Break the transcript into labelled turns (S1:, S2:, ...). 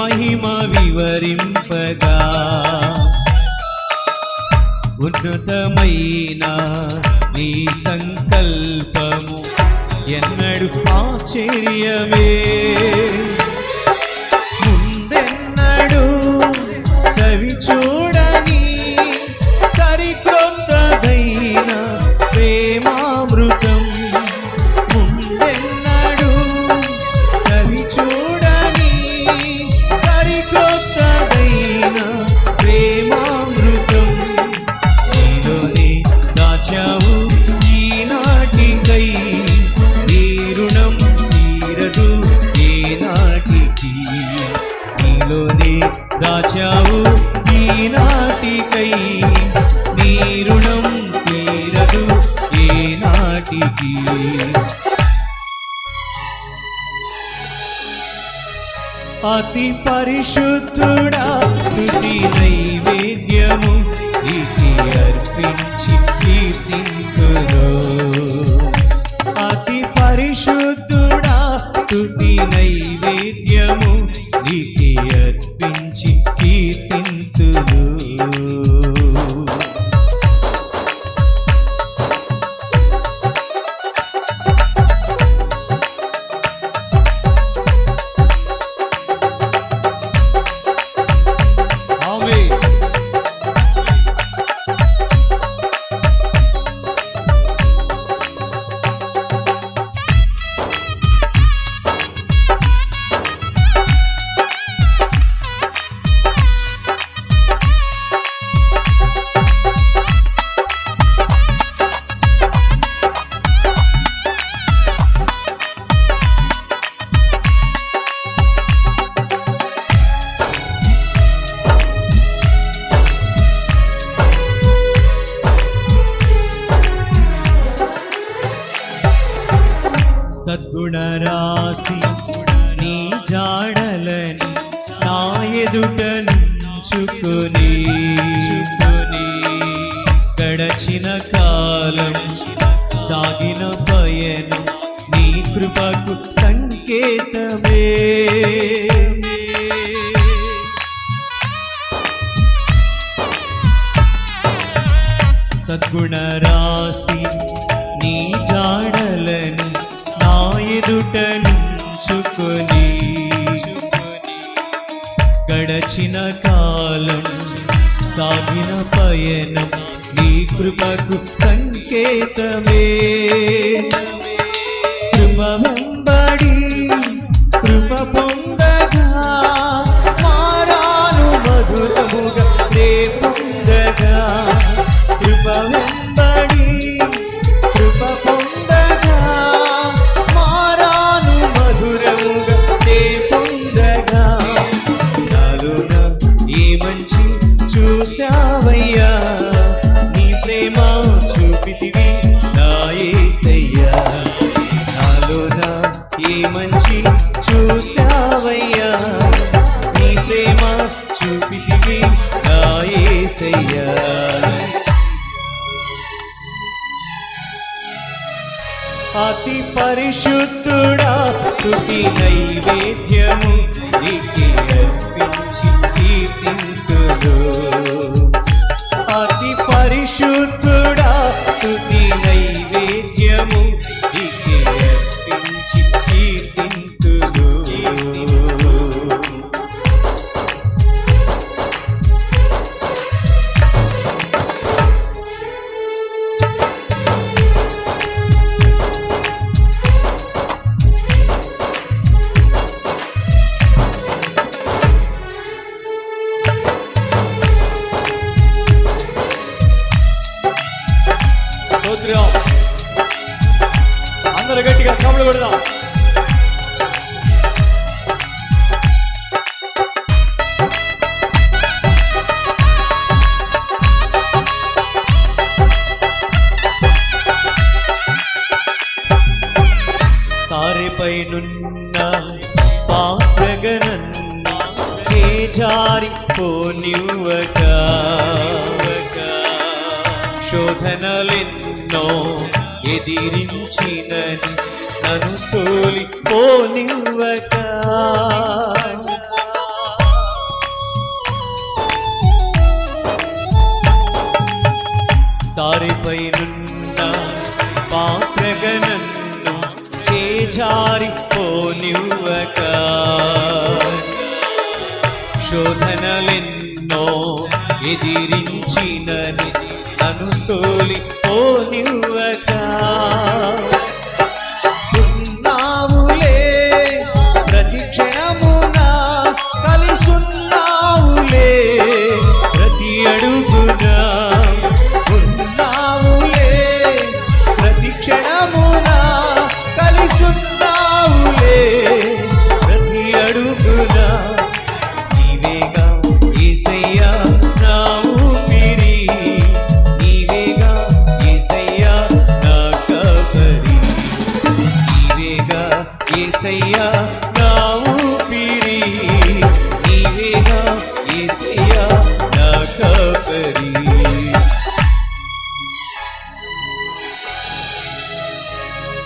S1: మహిమ వివరింపగా ఉన్నతమైన నీ సంకల్పము ఎన్నడు ఆశ్చర్యమే దాచావు ఈనాటికై నీ రుణం తీరదు ఏనాటికి అతి పరిశుద్ధుడా స్థుతి నైవేద్యము ఇది అర్పించి కీర్తింతును అతి పరిశుద్ధుడా స్థుతి నైవేద్యము ఇది సద్గుణ రాసి నీ జాడలని నా ఎదుట నుంచుకొని గడచిన కాలం సాగిన పయనం నీ కృపకు సంకేతమే. సద్గుణ ఎదుట గడచిన కాలం సాగిన పయనం నీ కృపకు సంకేతమే. కృప వెంబడి కృప పొందగా మారాను మధురముగా. రే చూపితివి నా యేసయ్యా నాలోన ఈ మంచి చూసావయ్యా నీ ప్రేమ చూపితివి నా అతి పరిశుద్ధుడా స్తుతి నైవేద్యము నీకే అర్పించి కీర్తింతులు అతి పరిశుద్ధుడా నైవేద్యము నీకే అర్పించి కీర్తింతులు స్తోత్రం అందరూ గట్టిగా కమలు కొడదాం. సారెపై నున్న పాత్రగనన్న చేజారి పోనివ్వగా శోధనలెన్నో ఎదిరించినని నను సోలి పోనివ్వక సారిపై నున్న పాత్రగనన్ను చేజారి పోనివ్వక శోధనలెన్నో ఎదిరించినని అనుసోలి పోనివ్వక